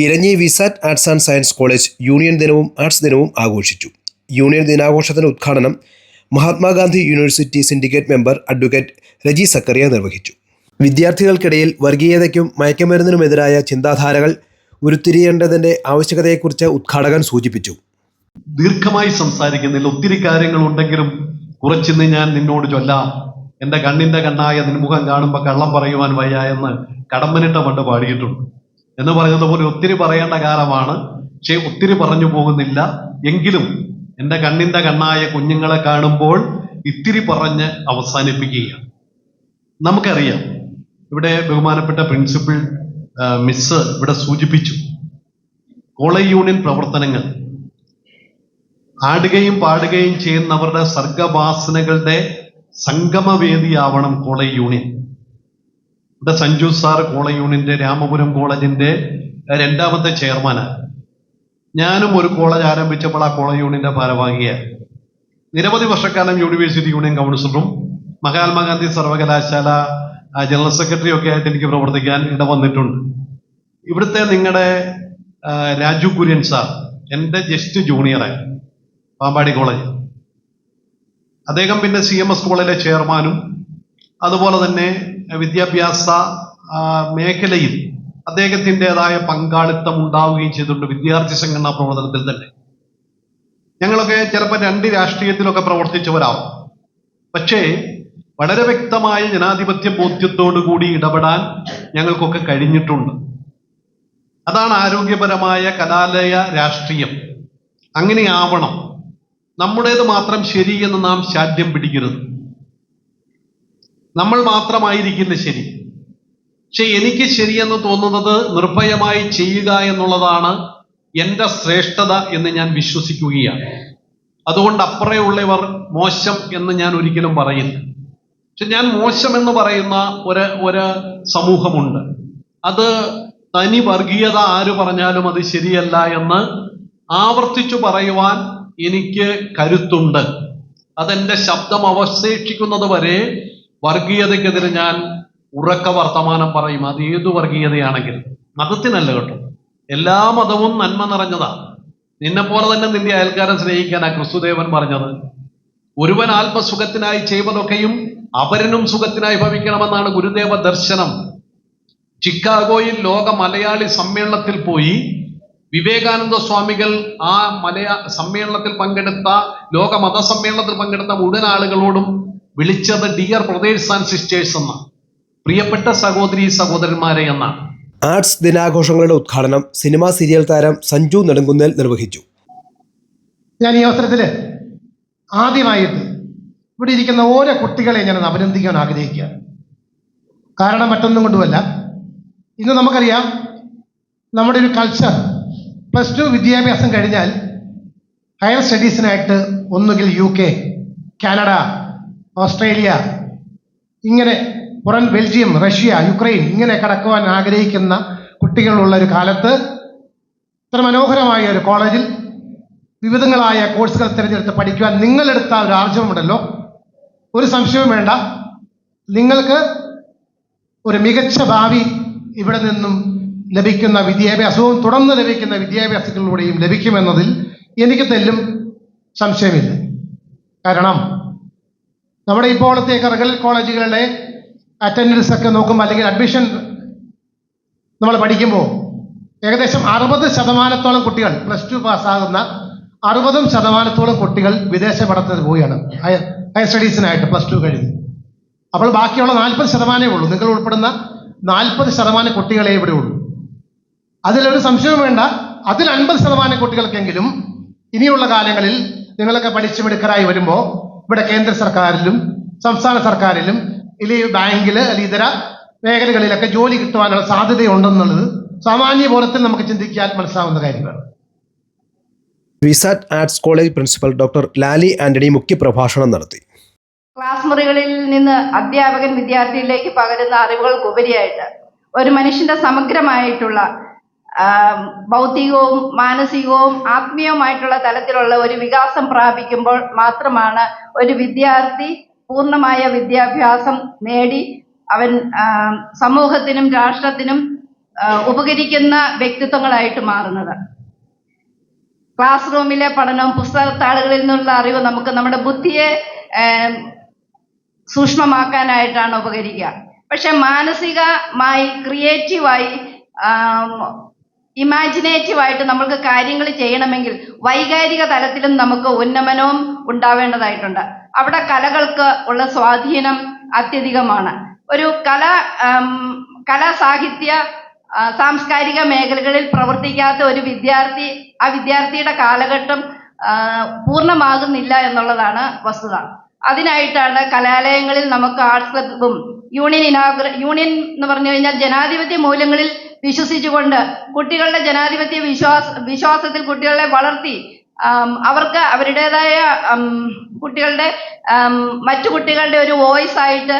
Elanji VISAT arts and science college union ദിനവും arts ദിനവും ആഘോഷിച്ചു. യൂണിയൻ ദിനാഘോഷത്തിന്റെ ഉദ്ഘാടനം Mahatma Gandhi university syndicate member advocate Raji Zachariah നിർവഹിച്ചു. വിദ്യാർത്ഥികൾക്കിടയിൽ വർഗീയതയ്ക്കും മയക്കുമരുന്നിനുമെതിരായ ചിന്താധാരകൾ ഉരുത്തിരിയേണ്ടതിന്റെ ആവശ്യകതയെക്കുറിച്ച് ഉദ്ഘാടകൻ സൂചിപ്പിച്ചു. ദീർഘമായി സംസാരിക്കുന്നതിൽ ഒത്തിരി കാര്യങ്ങൾ ഉണ്ടെങ്കിലും കുറച്ചിന്ന് ഞാൻ നിന്നോട് ചൊല്ലാം. എന്റെ കണ്ണിന്റെ കണ്ണായ നിൻമുഖം കാണുമ്പോൾ കള്ളം പറയുവാൻ വയ്യ എന്ന് കടമ്പനിട്ട പണ്ട് പാടിയിട്ടുണ്ട്. എന്ന് പറയുന്നത് പോലെ ഒത്തിരി പറയേണ്ട കാലമാണ്. പക്ഷേ ഒത്തിരി പറഞ്ഞു പോകുന്നില്ല. എങ്കിലും എന്റെ കണ്ണിന്റെ കണ്ണായ കുഞ്ഞുങ്ങളെ കാണുമ്പോൾ ഇത്തിരി പറഞ്ഞ് അവസാനിപ്പിക്കുകയാണ്. നമുക്കറിയാം. ഇവിടെ ബഹുമാനപ്പെട്ട പ്രിൻസിപ്പൽ മിസ് ഇവിടെ സൂചിപ്പിച്ചു. കോളേജ് യൂണിയൻ പ്രവർത്തനങ്ങൾ. ആടുകയും പാടുകയും ചെയ്യുന്നവരുടെ സർഗവാസനകളുടെ സംഗമവേദിയാവണം കോളേജ് യൂണിയൻ ഇവിടെ സഞ്ജു സാർ കോളേജ് യൂണിയന്റെ രാമപുരം കോളേജിന്റെ രണ്ടാമത്തെ ചെയർമാനാണ് ഞാനും ഒരു കോളേജ് ആരംഭിച്ചപ്പോൾ ആ കോളേജ് യൂണിയന്റെ ഭാരവാഹിയായി നിരവധി വർഷക്കാലം യൂണിവേഴ്സിറ്റി യൂണിയൻ കൗൺസിലറും മഹാത്മാഗാന്ധി സർവകലാശാല ജനറൽ സെക്രട്ടറി ഒക്കെ ആയിട്ട് എനിക്ക് പ്രവർത്തിക്കാൻ ഇട വന്നിട്ടുണ്ട്. ഇവിടുത്തെ നിങ്ങളുടെ രാജു കുര്യൻ സാർ എന്റെ ജസ്റ്റ് ജൂനിയറായി പാമ്പാടി കോളേജ്. അദ്ദേഹം പിന്നെ സി എം എസ് കോളേജിലെ ചെയർമാനും അതുപോലെ തന്നെ വിദ്യാഭ്യാസ മേഖലയിൽ അദ്ദേഹത്തിന്റെതായ പങ്കാളിത്തം ഉണ്ടാവുകയും ചെയ്തിട്ടുണ്ട് വിദ്യാർത്ഥി സംഘടനാ പ്രവർത്തനത്തിൽ തന്നെ. ഞങ്ങളൊക്കെ ചിലപ്പോൾ രണ്ട് രാഷ്ട്രീയത്തിലൊക്കെ പ്രവർത്തിച്ചവരാവും. പക്ഷേ വളരെ വ്യക്തമായ ജനാധിപത്യ ബോധ്യത്തോടു കൂടി ഇടപെടാൻ ഞങ്ങൾക്കൊക്കെ കഴിഞ്ഞിട്ടുണ്ട്. അതാണ് ആരോഗ്യപരമായ കലാലയ രാഷ്ട്രീയം. അങ്ങനെയാവണം. നമ്മുടേത് മാത്രം ശരി നാം ശാഠ്യം പിടിക്കരുത്. നമ്മൾ മാത്രമായിരിക്കില്ല ശരി. പക്ഷെ എനിക്ക് ശരിയെന്ന് തോന്നുന്നത് നിർഭയമായി ചെയ്യുക എന്നുള്ളതാണ് എന്റെ ശ്രേഷ്ഠത എന്ന് ഞാൻ വിശ്വസിക്കുകയാണ്. അതുകൊണ്ട് അപ്പുറയുള്ളവർ മോശം എന്ന് ഞാൻ ഒരിക്കലും പറയില്ല. പക്ഷെ ഞാൻ മോശം എന്ന് പറയുന്ന ഒരു ഒരു സമൂഹമുണ്ട്. അത് തനി വർഗീയത ആര് പറഞ്ഞാലും അത് ശരിയല്ല എന്ന് ആവർത്തിച്ചു പറയുവാൻ എനിക്ക് കരുത്തുണ്ട്. അതെന്റെ ശബ്ദം അവശേഷിക്കുന്നത് വരെ വർഗീയതയ്ക്കെതിരെ ഞാൻ ഉറക്ക വർത്തമാനം പറയും. അത് ഏതു വർഗീയതയാണെങ്കിലും. മതത്തിനല്ല കേട്ടോ. എല്ലാ മതവും നന്മ നിറഞ്ഞതാ. നിന്നെ പോലെ തന്നെ നിന്റെ അയൽക്കാരൻ സ്നേഹിക്കാനാ ക്രിസ്തുദേവൻ പറഞ്ഞത്. ഒരുവൻ ആത്മസുഖത്തിനായി ചെയ്വതൊക്കെയും അപരനും സുഖത്തിനായി ഭവിക്കണമെന്നാണ് ഗുരുദേവ ദർശനം. ചിക്കാഗോയിൽ ലോക മലയാളി സമ്മേളനത്തിൽ പോയി വിവേകാനന്ദ സ്വാമികൾ ആ മലയാ സമ്മേളനത്തിൽ പങ്കെടുത്ത ലോക മത സമ്മേളനത്തിൽ പങ്കെടുത്ത മുഴുവൻ ആളുകളോടും വിളിച്ചത് ഡിയർ ബ്രദേഴ്സ് ആൻഡ് സിസ്റ്റേഴ്സ് എന്ന. പ്രിയപ്പെട്ട സഹോദരി സഹോദരന്മാരെ എന്നാണ് ആർട്സ് ദിനാഘോഷങ്ങളുടെ ഉദ്ഘാടനം സിനിമാ സീരിയൽ താരം സഞ്ജു നെടുങ്കുന്നേൽ നിർവഹിച്ചു. ഞാൻ ഈ അവസരത്തിൽ ആദ്യമായിട്ട് ഇവിടെ ഇരിക്കുന്ന ഓരോ കുട്ടികളെ ഞാൻ അഭിനന്ദിക്കാൻ ആഗ്രഹിക്കുകയാണ് കാരണം മറ്റൊന്നും കൊണ്ടുമല്ല. ഇന്ന് നമുക്കറിയാം നമ്മുടെ ഒരു കൾച്ചർ പ്ലസ് ടു വിദ്യാഭ്യാസം കഴിഞ്ഞാൽ ഹയർ സ്റ്റഡീസിനായിട്ട് ഒന്നുകിൽ യു കെ കാനഡ ഓസ്ട്രേലിയ ഇങ്ങനെ പുറം ബെൽജിയം റഷ്യ യുക്രൈൻ ഇങ്ങനെ കടക്കുവാൻ ആഗ്രഹിക്കുന്ന കുട്ടികളുള്ള ഒരു കാലത്ത് ഇത്ര മനോഹരമായ ഒരു കോളേജിൽ വിവിധങ്ങളായ കോഴ്സുകൾ തിരഞ്ഞെടുത്ത് പഠിക്കുവാൻ നിങ്ങളെടുത്ത ഒരു ആർജവമുണ്ടല്ലോ? ഒരു സംശയവും വേണ്ട. നിങ്ങൾക്ക് ഒരു മികച്ച ഭാവി ഇവിടെ നിന്നും ലഭിക്കുന്ന വിദ്യാഭ്യാസവും തുടർന്ന് ലഭിക്കുന്ന വിദ്യാഭ്യാസങ്ങളിലൂടെയും ലഭിക്കുമെന്നതിൽ എനിക്ക് തെല്ലും സംശയമില്ല. കാരണം നമ്മുടെ ഇപ്പോഴത്തെ കറകൽ കോളേജുകളുടെ അറ്റൻഡൻസ് ഒക്കെ നോക്കുമ്പോൾ അല്ലെങ്കിൽ അഡ്മിഷൻ നമ്മൾ പഠിക്കുമ്പോൾ ഏകദേശം അറുപത് ശതമാനത്തോളം കുട്ടികൾ പ്ലസ് ടു പാസ്സാകുന്ന അറുപതും ശതമാനത്തോളം കുട്ടികൾ വിദേശ പഠനത്തിന് പോവുകയാണ്. ഹയർ സ്റ്റഡീസിനായിട്ട് പ്ലസ് ടു കഴിഞ്ഞ്. അപ്പോൾ ബാക്കിയുള്ള നാൽപ്പത് ശതമാനമേ ഉള്ളൂ. നിങ്ങൾ ഉൾപ്പെടുന്ന നാൽപ്പത് ശതമാനം കുട്ടികളെ ഇവിടെ ഉള്ളൂ. അതിലൊരു സംശയവും വേണ്ട. അതിൽ അൻപത് ശതമാനം കുട്ടികൾക്കെങ്കിലും ഇനിയുള്ള കാലങ്ങളിൽ നിങ്ങളൊക്കെ പഠിച്ചു മിടുക്കരായി വരുമ്പോൾ ഇവിടെ കേന്ദ്ര സർക്കാരിലും സംസ്ഥാന സർക്കാരിലും അല്ലെങ്കിൽ ബാങ്കിൽ അല്ലെങ്കിൽ ഇതര മേഖലകളിലൊക്കെ ജോലി കിട്ടുവാനുള്ള സാധ്യതയുണ്ടെന്നുള്ളത് സാമാന്യ ബോധത്തിൽ നമുക്ക് ചിന്തിക്കാൻ മനസ്സിലാവുന്ന കാര്യമാണ് VISAT arts college principal doctor Lali Antony മുഖ്യപ്രഭാഷണം നടത്തി. ക്ലാസ് മുറികളിൽ നിന്ന് അധ്യാപകൻ വിദ്യാർത്ഥിയിലേക്ക് പകരുന്ന അറിവുകൾക്കുപരിയായിട്ട് ഒരു മനുഷ്യന്റെ സമഗ്രമായിട്ടുള്ള ബൗദ്ധികവും മാനസികവും ആത്മീയവുമായിട്ടുള്ള തലത്തിലുള്ള ഒരു വികാസം പ്രാപിക്കുമ്പോൾ മാത്രമാണ് ഒരു വിദ്യാർത്ഥി പൂർണമായ വിദ്യാഭ്യാസം നേടി അവൻ സമൂഹത്തിനും രാഷ്ട്രത്തിനും ഉപകരിക്കുന്ന വ്യക്തിത്വങ്ങളായിട്ട് മാറുന്നത്. ക്ലാസ് റൂമിലെ പഠനവും പുസ്തകത്താളുകളിൽ നിന്നുള്ള അറിവ് നമുക്ക് നമ്മുടെ ബുദ്ധിയെ സൂക്ഷ്മമാക്കാനായിട്ടാണ് ഉപകരിക്കുക. പക്ഷെ മാനസികമായി ക്രിയേറ്റീവായി ഇമാജിനേറ്റീവായിട്ട് നമ്മൾക്ക് കാര്യങ്ങൾ ചെയ്യണമെങ്കിൽ വൈകാരിക തലത്തിലും നമുക്ക് ഉന്നമനവും ഉണ്ടാവേണ്ടതായിട്ടുണ്ട്. അവിടെ കലകൾക്ക് ഉള്ള സ്വാധീനം അത്യധികമാണ്. ഒരു കല കലാ സാഹിത്യ സാംസ്കാരിക മേഖലകളിൽ പ്രവർത്തിക്കാത്ത ഒരു വിദ്യാർത്ഥി ആ വിദ്യാർത്ഥിയുടെ കാലഘട്ടം പൂർണമാകുന്നില്ല എന്നുള്ളതാണ് വസ്തുത. അതിനായിട്ടാണ് കലാലയങ്ങളിൽ നമുക്ക് ആർട്സ് ക്ലബും യൂണിയൻ ഇനാഗ്ര യൂണിയൻ എന്ന് പറഞ്ഞു കഴിഞ്ഞാൽ ജനാധിപത്യ മൂല്യങ്ങളിൽ വിശ്വസിച്ചുകൊണ്ട് കുട്ടികളുടെ ജനാധിപത്യ വിശ്വാസ വിശ്വാസത്തിൽ കുട്ടികളെ വളർത്തി അവർക്ക് അവരുടേതായ കുട്ടികളുടെ മറ്റു കുട്ടികളുടെ ഒരു വോയിസ് ആയിട്ട്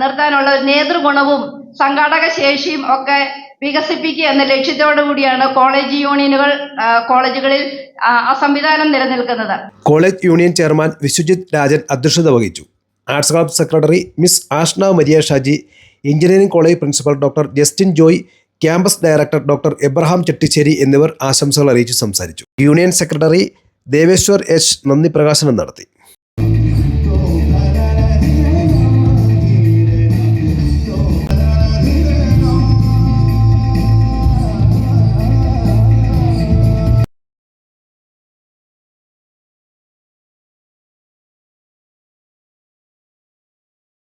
നിർത്താനുള്ള നേതൃഗുണവും സംഘാടക ശേഷിയും ഒക്കെ വികസിപ്പിക്കുക എന്ന ലക്ഷ്യത്തോടു കൂടിയാണ് കോളേജ് യൂണിയനുകൾ കോളേജുകളിൽ അസംവിധാനം നിലനിൽക്കുന്നത്. College union chairman Vishwajith Rajan അധ്യക്ഷത വഹിച്ചു. Arts club secretary miss Ashna Maria Shaji engineering college principal doctor Justin Joy campus director doctor Abraham Chettissery എന്നിവർ ആശംസകൾ അറിയിച്ചു സംസാരിച്ചു. യൂണിയൻ സെക്രട്ടറി ദേവേശ്വർ എച്ച് നന്ദി പ്രകാശനം നടത്തി.